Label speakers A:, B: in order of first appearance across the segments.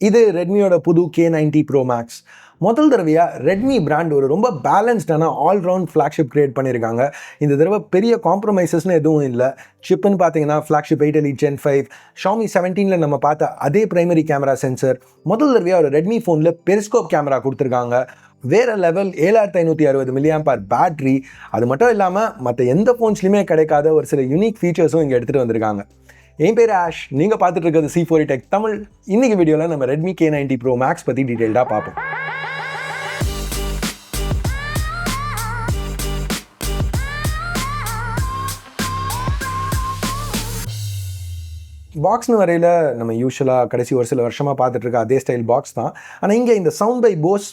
A: இது ரெட்மியோட புது K ninety pro maths முதல் தடவையாக ரெட்மி பிராண்ட் ஒரு ரொம்ப பேலன்ஸ்டான ஆல்ரவுண்ட் ஃப்ளாக்ஷிப் க்ரியேட் பண்ணியிருக்காங்க இந்த தடவை பெரிய காம்ப்ரமைசஸ்னு எதுவும் இல்லை. சிப்புன்னு பார்த்தீங்கன்னா flagship eight elite gen five Xiaomi செவன்டீனில் நம்ம பார்த்த அதே பிரைமரி கேமரா சென்சர் முதல் தடவையாக ஒரு ரெட்மி ஃபோனில் பெரிஸ்கோப் கேமரா கொடுத்துருக்காங்க. வேற லெவல் ஏழாயிரத்தி ஐநூற்றி அறுபது மில்லியம் பார் பேட்ரி அது மட்டும் இல்லாமல் மற்ற எந்த ஃபோன்ஸ்லையுமே கிடைக்காத ஒரு சில யூனிக் ஃபீச்சர்ஸும் இங்கே எடுத்துகிட்டு வந்திருக்காங்க. என் பேர் ஆஷ். நீங்கள் பார்த்துட்டு இருக்கிறது C four tech e Tamil. இன்றைக்கி வீடியோவில் நம்ம Redmi K ninety pro max பற்றி டீட்டெயில்டாக பார்ப்போம். பாக்ஸ்னு வரையில் நம்ம யூஸ்வலாக கடைசி ஒரு சில வருஷமாக பார்த்துட்டு இருக்க அதே ஸ்டைல் பாக்ஸ் தான். ஆனால் இங்கே இந்த சவுண்ட் பை போஸ்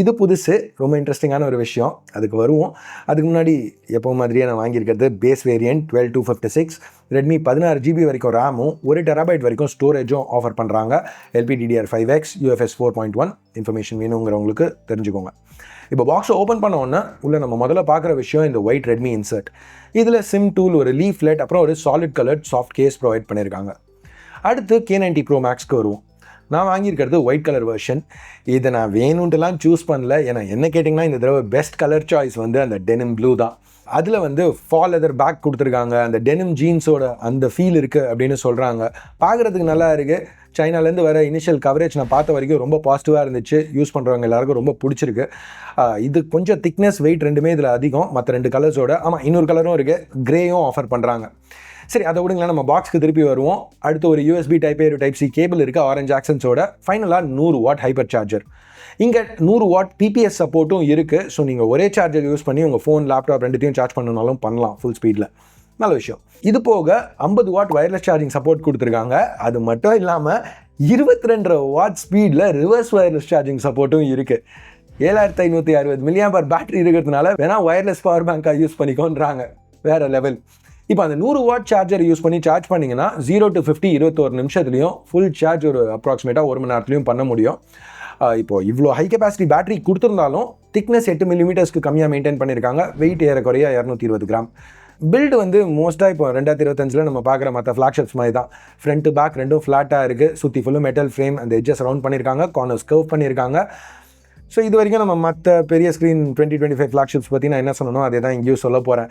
A: இது புதுசு ரொம்ப இன்ட்ரெஸ்டிங்கான ஒரு விஷயம். அதுக்கு வருவோம். அதுக்கு முன்னாடி எப்போ மாதிரியே நான் வாங்கியிருக்கிறது base variant twelve two fifty six Redmi பதினாறு ஜிபி வரைக்கும் ரேமும் ஒரு டெராபைட் வரைக்கும் ஸ்டோரேஜும் ஆஃபர் பண்ணுறாங்க LPDDR five X UFS four point one information வேணுங்கிறவங்களுக்கு தெரிஞ்சுக்கோங்க. இப்போ பாக்ஸை ஓப்பன் பண்ண உடனே நம்ம முதல்ல பார்க்குற விஷயம் இந்த ஒயிட் ரெட்மி இன்சர்ட் இதில் சிம் டூல் ஒரு லீஃப்லெட் அப்புறம் ஒரு solid colour soft case provide பண்ணியிருக்காங்க. அடுத்து கே நைன்டி ப்ரோ மேக்ஸ்க்கு வருவோம். நான் வாங்கியிருக்கிறது ஒயிட் கலர் வெர்ஷன் இதை நான் வேணுன்ட்டுலாம் சூஸ் பண்ணல. ஏன்னா என்ன கேட்டிங்கன்னா இந்த தடவை பெஸ்ட் கலர் சாய்ஸ் வந்து அந்த டெனிம் ப்ளூ தான். அதில் வந்து ஃபால் லெதர் பேக் கொடுத்துருக்காங்க. அந்த டெனிம் ஜீன்ஸோட அந்த ஃபீல் இருக்குது அப்படின்னு சொல்கிறாங்க பார்க்குறதுக்கு நல்லா இருக்குது சைனாலேருந்து வர இனிஷியல் கவரேஜ் நான் பார்த்த வரைக்கும் ரொம்ப பாசிட்டிவாக இருந்துச்சு. யூஸ் பண்ணுறவங்க எல்லாருக்கும் ரொம்ப பிடிச்சிருக்கு. இது கொஞ்சம் திக்னஸ் வெயிட் ரெண்டுமே இதில் அதிகம். மற்ற ரெண்டு கலர்ஸோட ஆமாம் இன்னொரு கலரும் இருக்குது க்ரேயும் ஆஃபர் பண்ணுறாங்க சரி அதை விடுங்களேன். நம்ம பாக்ஸ்க்கு திருப்பி வருவோம். அடுத்து ஒரு USB type A type C cable இருக்குது ஆரஞ்ச் ஆக்சன்ஸோட ஃபைனலாக நூறு வாட் ஹைப்பர் சார்ஜர் இங்கே நூறு வாட் பிபிஎஸ் சப்போர்ட்டும் இருக்குது ஸோ நீங்கள் ஒரே சார்ஜர் யூஸ் பண்ணி உங்கள் ஃபோன் லேப்டாப் ரெண்டுத்தையும் சார்ஜ் பண்ணனாலும் பண்ணலாம் ஃபுல் ஸ்பீடில் நல்ல விஷயம். இது போக ஐம்பது வாட் ஒயர்லெஸ் சார்ஜிங் சப்போர்ட் கொடுத்துருக்காங்க. அது மட்டும் இல்லாமல் இருபத்தி ரெண்டரை வாட் ஸ்பீடில் ரிவர்ஸ் வயர்லெஸ் சார்ஜிங் சப்போர்ட்டும் இருக்குது ஏழாயிரத்தி ஐநூற்றி அறுபது மில்லியம்பர் பேட்டரி இருக்கிறதுனால வேணால் ஒயர்லெஸ் பவர் பேங்காக யூஸ் பண்ணிக்கோன்றாங்க. வேறு லெவல் இப்போ அந்த நூறு வாட் சார்ஜர் யூஸ் பண்ணி சார்ஜ் பண்ணிங்கன்னா ஜீரோ டு ஃபிஃப்டி இருபத்தோரு நிமிஷத்துலையும் ஃபுல் சார்ஜ் ஒரு அப்ராக்சிமேட்டாக ஒரு மணி நேரத்துலையும் பண்ண முடியும். இப்போது இப்போ இவ்வளோ ஹை கெப்பாசிட்டி பேட்டரி கொடுத்துருந்தாலும் திக்னஸ் எட்டு மில்லிமீட்டர்ஸ்க்கு கம்மியாக மெயின்டைன் பண்ணியிருக்காங்க வெயிட் ஏறக்குறைய இரநூத்தி இருபது கிராம் பில்டு வந்து மோஸ்ட்டாக இப்போ ரெண்டாயிரத்தி இருபத்தஞ்சில் நம்ம பார்க்குற மற்ற ஃப்ளாக்ஷிப்ஸ் மாதிரி தான். ஃப்ரண்ட் பேக் ரெண்டும் ஃப்ளாட்டாக இருக்குது சுற்றி ஃபுல்லும் மெட்டல் ஃப்ரேம் அந்த எட்ஜஸ் ரவுண்ட் பண்ணியிருக்காங்க கார்னர்ஸ் கர்வ் பண்ணியிருக்காங்க ஸோ இது வரைக்கும் நம்ம மற்ற பெரிய screen twenty twenty five flagships பற்றி நான் என்ன சொல்லணும் அதே தான் இங்கேயும் சொல்ல போகிறேன்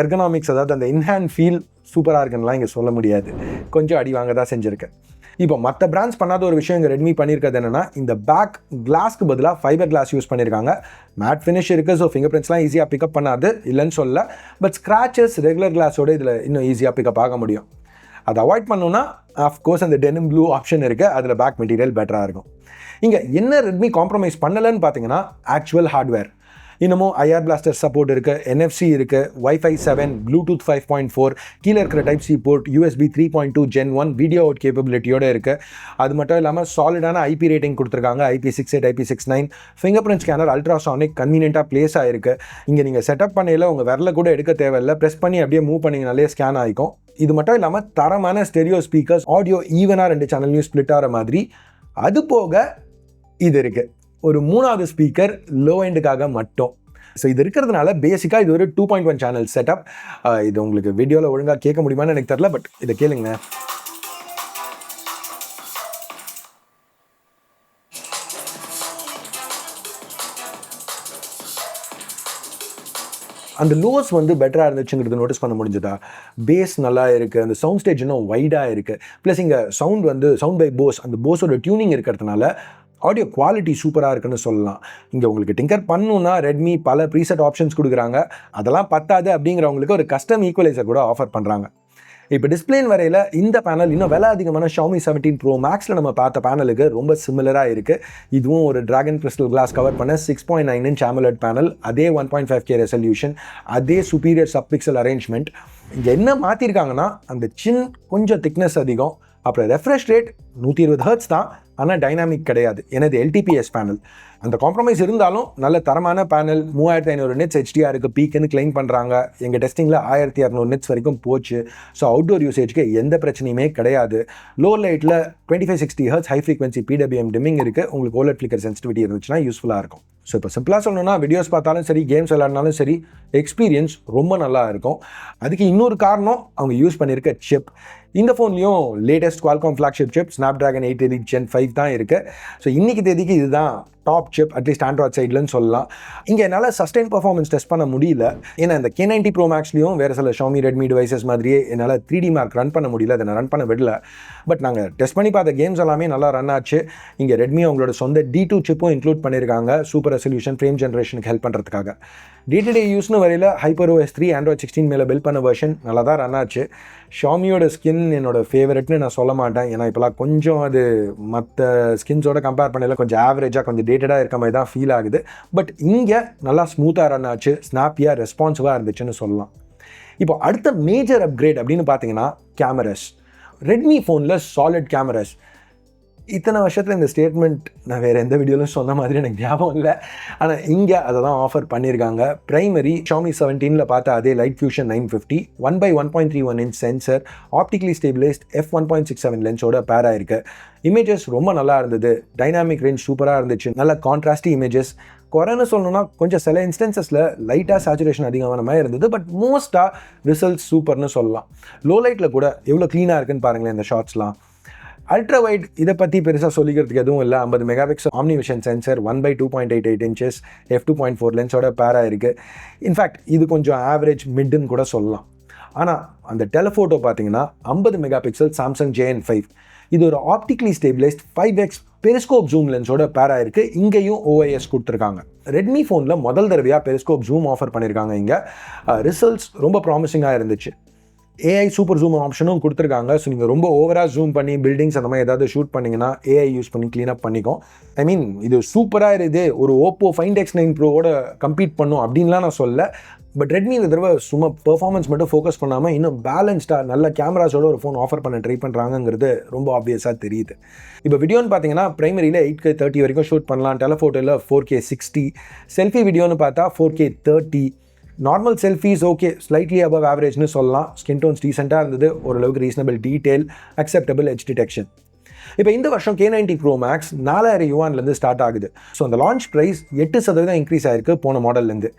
A: எர்கனாமிக்ஸ் அதாவது அந்த இன்ஹேண்ட் ஃபீல் சூப்பராக இருக்குன்னுலாம் இங்கே சொல்ல முடியாது. கொஞ்சம் அடி வாங்க தான் செஞ்சுருக்கேன் இப்போ மற்ற பிராண்ட்ஸ் பண்ணாத ஒரு விஷயம் இங்கே ரெட்மி பண்ணியிருக்கிறது என்னென்னா இந்த பேக் கிளாஸ்க்கு பதிலாக ஃபைபர் கிளாஸ் யூஸ் பண்ணியிருக்காங்க மேட் ஃபினிஷ் இருக்குது ஸோ ஃபிங்கர் பிரிண்ட்ஸ்லாம் ஈஸியாக பிக்கப் பண்ணாது இல்லைன்னு சொல்ல பட் ஸ்க்ராச்சஸ் ரெகுலர் கிளாஸோட இதில் இன்னும் ஈஸியாக பிக்கப் ஆக முடியும். அதை அவாய்ட் பண்ணணும்னா ஆஃப்கோர்ஸ் அந்த டெனிம் ப்ளூ ஆப்ஷன் இருக்குது அதில் பேக் மெட்டீரியல் பெட்டராக இருக்கும். இங்கே என்ன ரெட்மி காம்ப்ரமைஸ் பண்ணலைன்னு பார்த்தீங்கன்னா ஆக்சுவல் ஹார்ட்வேர் இன்னமும் ஐஆர் பிளாஸ்டர் சப்போர்ட் இருக்குது என்எஃப்சி இருக்குது wifi seven Bluetooth five point four கீழே இருக்கிற type C port USB three point two gen one video out கேப்பபிலிட்டியோடு இருக்குது அது மட்டும் இல்லாமல் சாலிடான ஐபி ரேட்டிங் கொடுத்துருக்காங்க IP six eight IP six nine fingerprint scanner ultrasonic கன்வீனியன்ட்டாக place ஆயிருக்கு. இங்கே நீங்கள் செட்டப் பண்ணையில் உங்கள் விரல கூட எடுக்க தேவையில்லை. ப்ரெஸ் பண்ணி அப்படியே மூவ் பண்ணிங்கனாலே ஸ்கேன் ஆகிக்கும் இது மட்டும் இல்லாமல் தரமான ஸ்டெரியோ ஸ்பீக்கர்ஸ் ஆடியோ ஈவனாக ரெண்டு சேனல்லையும் ஸ்ப்ளிட் ஆகிற மாதிரி. அது போக இது இருக்குது ஒரு மூணாவது ஸ்பீக்கர் லோ எண்டுக்காக மட்டும். ஸோ இது இருக்கிறதுனால பேசிக்காக இது ஒரு two point one channel setup இது உங்களுக்கு வீடியோவில் ஒழுங்காக கேட்க முடியுமான்னு எனக்கு தெரில பட் இதை கேளுங்க அந்த லோஸ் வந்து பெட்டராக இருந்துச்சுங்கிறது நோட்டீஸ் பண்ண முடிஞ்சதா? பேஸ் நல்லா இருக்குது அந்த சவுண்ட் ஸ்டேஜ் இன்னும் வைடாக இருக்குது ப்ளஸ் இங்கே சவுண்ட் வந்து சவுண்ட் பை போஸ் அந்த போஸோட டியூனிங் இருக்கிறதுனால ஆடியோ குவாலிட்டி சூப்பராக இருக்குன்னு சொல்லலாம். இங்கே உங்களுக்கு டிங்கர் பண்ணணுன்னா ரெட்மி பல ப்ரீசெட் ஆப்ஷன்ஸ் கொடுக்குறாங்க. அதெல்லாம் பத்தாது அப்படிங்கிறவங்களுக்கு ஒரு கஸ்டம் ஈக்குவலைசர் கூட ஆஃபர் பண்ணுறாங்க இப்போ டிஸ்பிளேன் வரையில் இந்த பேனல் இன்னும் விலை அதிகமான ஷாமி செவன்டீன் ப்ரோ மேக்ஸில் நம்ம பார்த்த பேனலுக்கு ரொம்ப சிமிலராக இருக்குது இதுவும் ஒரு ட்ராகன் கிறிஸ்டல் கிளாஸ் கவர் பண்ண six point nine inch AMOLED panel அதே one point five K resolution அதே சுப்பீரியர் சப்பிக்சல் அரேஞ்ச்மெண்ட் இங்கே என்ன மாற்றிருக்காங்கன்னா அந்த சின் கொஞ்சம் திக்னஸ் அதிகம். அப்புறம் ரெஃப்ரெஷ் ரேட் நூற்றி இருபது ஹர்ட்ஸ் தான். ஆனால் டைனாமிக் கிடையாது. எனது எல்டிபிஎஸ் பேனல் அந்த காம்ப்ரமைஸ் இருந்தாலும் நல்ல தரமான பேனல் மூவாயிரத்தி ஐநூறு நெட்ஸ் ஹெச்டிஆருக்கு பீக்குன்னு கிளைம் பண்ணுறாங்க எங்கள் டெஸ்டிங்கில் ஆயிரத்தி இரநூறு நெட்ஸ் வரைக்கும் போச்சு. ஸோ அவுட்டோர் யூசேஜ்க்கு எந்த பிரச்சனையுமே கிடையாது. லோ லைட்டில் twenty five sixty hertz high frequency PWM dimming இருக்குது உங்களுக்கு ஓலட் ஃபிளிக்கர் சென்சிட்டிவிட்டி இருந்துச்சுன்னா யூஸ்ஃபுல்லாக இருக்கும். ஸோ இப்போ சிம்பிளாக சொல்லணும்னா வீடியோஸ் பார்த்தாலும் சரி கேம்ஸ் விளையாடினாலும் சரி எக்ஸ்பீரியன்ஸ் ரொம்ப நல்லா இருக்கும். அதுக்கு இன்னொரு காரணம் அவங்க யூஸ் பண்ணியிருக்க சிப் இந்த ஃபோன்லேயும் latest Qualcomm flagship chips Snapdragon eight elite gen five தான் இருக்குது ஸோ இன்றைக்கி தேதிக்கு இதுதான். Top chip at least Android சைட்லன்னு சொல்லலாம். இங்கே என்னால் சஸ்டைன் பர்ஃபார்மன்ஸ் டெஸ்ட் பண்ண முடியல. ஏன்னா இந்த கே நைன்டி ப்ரோ மேக்ஸ்லையும் வேறு சில ஷாமி ரெட்மி டிவைசஸ் மாதிரியே என்னால் த்ரீ டி மார்க் ரன் பண்ண முடியல. அதை நான் ரன் பண்ண விடல. பட் நாங்கள் டெஸ்ட் பண்ணி பார்த்த கேம்ஸ் எல்லாமே நல்லா ரன் ஆச்சு. இங்கே ரெட்மி அவங்களோட சொந்த டி டூ சிப்பும் இன்க்ளூட் பண்ணியிருக்காங்க சூப்பர் ரெசல்யூஷன் ஃப்ரேம் ஜென்ரேஷனுக்கு ஹெல்ப் பண்ணுறதுக்காக டே டு டே யூஸ்னு வரையில் hyper OS three Android sixteen மேலே பில் பண்ண வெர்ஷன் நல்லா தான் ரன் ஆச்சு. ஷாமியோட ஸ்கின் என்னோட ஃபேவரெட்னு நான் சொல்ல மாட்டேன். ஏன்னா இப்போலாம் கொஞ்சம் அது மற்ற ஸ்கின்ஸோட கம்பேர் பண்ணல கொஞ்சம் ஆவரேஜாக கொஞ்சம் டேட்டடாக இருக்க மாதிரி தான் ஃபீல் ஆகுது. பட் இங்கே நல்லா ஸ்மூத்தாக ரன் ஆச்சு ஸ்னாப்பியாக ரெஸ்பான்சிவாக இருந்துச்சுன்னு சொல்லலாம். இப்போ அடுத்த மேஜர் அப்கிரேட் அப்படின்னு பார்த்தீங்கன்னா கேமராஸ் ரெட்மி ஃபோனில் சாலிட் கேமராஸ் இத்தனை வருஷத்தில் இந்த ஸ்டேட்மெண்ட் நான் வேறு எந்த வீடியோலும் சொன்ன மாதிரி எனக்கு ஞாபகம் இல்லை. ஆனால் இங்கே அதை தான் ஆஃபர் பண்ணியிருக்காங்க ப்ரைமரி ஷாமி செவன்டீனில் பார்த்த அதே light fusion nine fifty one by one point three one inch sensor optically stabilised F one point six seven லென்ஸோட pair ஆயிருக்கு. இமேஜஸ் ரொம்ப நல்லா இருந்தது. டைனாமிக் ரேஞ்ச் சூப்பராக இருந்துச்சு. நல்ல கான்ட்ராஸ்டி இமேஜஸ் குறைன்னு சொல்லணும்னா கொஞ்சம் சில இன்ஸ்டன்சஸில் லைட்டாக சேச்சுரேஷன் அதிகமான மாதிரி இருந்தது. பட் மோஸ்ட்டாக ரிசல்ட்ஸ் சூப்பர்னு சொல்லலாம். லோ லைட்டில் கூட எவ்வளோ க்ளீனாக இருக்குன்னு பாருங்களேன் இந்த ஷார்ட்ஸ்லாம் அல்ட்ரா வைட் இதை பற்றி பெருசாக சொல்லிக்கிறதுக்கு எதுவும் இல்லை. ஐம்பது megapixel OmniVision sensor one by two point eight eight inches F two point four லென்ஸோட பேராக இருக்குது இன்ஃபேக்ட் இது கொஞ்சம் ஆவரேஜ் மிட்டுன்னு கூட சொல்லலாம். ஆனால் அந்த டெலஃபோட்டோ பார்த்தீங்கன்னா ஐம்பது mega pixel Samsung JN five இது ஒரு optically stabilised five X periscope zoom லென்ஸோட பேராக இருக்குது இங்கேயும் ஓஐஎஸ் கொடுத்துருக்காங்க. ரெட்மி ஃபோனில் முதல் தடவையாக பெரிஸ்கோப் ஜூம் ஆஃபர் பண்ணியிருக்காங்க இங்கே. ரிசல்ட்ஸ் ரொம்ப ப்ராமிசிங்காக இருந்துச்சு. ஏஐ சூப்பர் ஜூம் ஆப்ஷனும் கொடுத்துருக்காங்க. ஸோ நீங்கள் ரொம்ப ஓவராக ஜூம் பண்ணி பில்டிங்ஸ் அந்த மாதிரி ஏதாவது ஷூட் பண்ணிங்கன்னா ஏஐ யூஸ் பண்ணி க்ளீனப் பண்ணிக்கும். ஐ மீன் இது சூப்பராக இருக்குது. ஒரு ஓப்போ ஃபைன் எக்ஸ் நைன் ப்ரோவோட கம்ப்ளீட் பண்ணும் அப்படின்லாம் நான் சொல்ல பட் ரெட்மி இந்த தடவை சும்மா பெர்ஃபார்மன்ஸ் மட்டும் ஃபோக்கஸ் பண்ணாமல் இன்னும் பேலன்ஸ்டாக நல்ல கேமராஸோட ஒரு ஃபோன் ஆஃபர் பண்ண ட்ரை பண்ணுறாங்கிறது ரொம்ப ஆப்வியஸாக தெரியுது. இப்போ வீடியோன்னு பார்த்தீங்கன்னா ப்ரைமரியில் எயிட் கே தேர்ட்டி வரைக்கும் ஷூட் பண்ணலாம். டெலஃபோட்டோவில் ஃபோர் கே சிக்ஸ்டி செல்ஃபி வீடியோன்னு பார்த்தா four K thirty normal selfies okay slightly above ஆவரேஜ்னு சொல்லலாம். ஸ்கின் டோன்ஸ் டீசெண்டாக இருந்தது. ஓரளவுக்கு reasonable detail acceptable edge detection இப்போ இந்த வருஷம் கே நைன்டி ப்ரோ மேக்ஸ் நாலாயிரம் யுவான்லேருந்து ஸ்டார்ட் ஆகுது. ஸோ அந்த லான்ச் ப்ரைஸ் எட்டு சதவீதம் இன்க்ரீஸ் ஆயிருக்கு போன மாடல்லேருந்து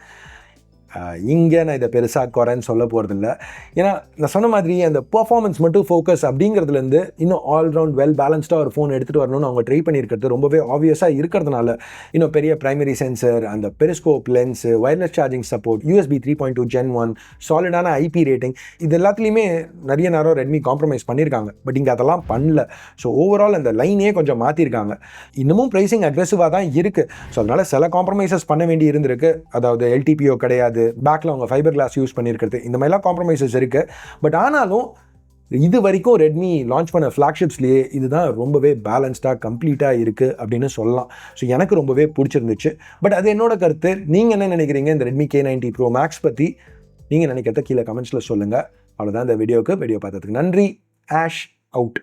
A: இங்கே நான் இதை பெருசாக குறைன்னு சொல்ல போகிறதில்ல ஏன்னா நான் சொன்ன மாதிரி அந்த பர்ஃபார்மன்ஸ் மட்டும் ஃபோக்கஸ் அப்படிங்கிறதுலேருந்து இன்னும் ஆல்ரவுண்ட் வெல் பேலன்ஸ்டாக ஒரு ஃபோன் எடுத்துகிட்டு வரணும்னு அவங்க ட்ரை பண்ணியிருக்கிறது ரொம்பவே ஆப்வியஸாக இருக்கிறதுனால இன்னும் பெரிய ப்ரைமரி சென்சர் அந்த periscope lens wireless charging support USB three point two gen one சாலிடான IP rating இது எல்லாத்துலேயுமே நிறைய நேரம் ரெட்மி காம்ப்ரமைஸ் பண்ணியிருக்காங்க. பட் இங்கே அதெல்லாம் பண்ணல. ஸோ ஓவரால் அந்த லைனே கொஞ்சம் மாற்றிருக்காங்க இன்னமும் ப்ரைஸிங் அக்ரெசிவாக தான் இருக்குது ஸோ அதனால் சில காம்ப்ரமைசஸ் பண்ண வேண்டி இருந்திருக்கு. அதாவது எல்டிபிஓ கிடையாது. பேக்கில் அவங்க ஃபைபர் கிளாஸ் யூஸ் பண்ணியிருக்கிறது. இந்த மாதிரிலாம் காம்ப்ரமைசஸ் இருக்குது பட் ஆனாலும் இது வரைக்கும் ரெட்மி லான்ச் பண்ண ஃப்ளாக்ஷிப்ஸ்லேயே இதுதான் ரொம்பவே பேலன்ஸ்டாக கம்ப்ளீட்டாக இருக்குது அப்படின்னு சொல்லலாம். ஸோ எனக்கு ரொம்பவே பிடிச்சிருந்துச்சு. பட் அது என்னோட கருத்து. நீங்கள் என்ன நினைக்கிறீங்க? இந்த Redmi K ninety pro max பற்றி நீங்கள் நினைக்கிறத கீழே கமெண்ட்ஸில் சொல்லுங்கள் அவ்வளோதான் இந்த வீடியோவுக்கு. வீடியோ பார்த்ததுக்கு நன்றி. Ash out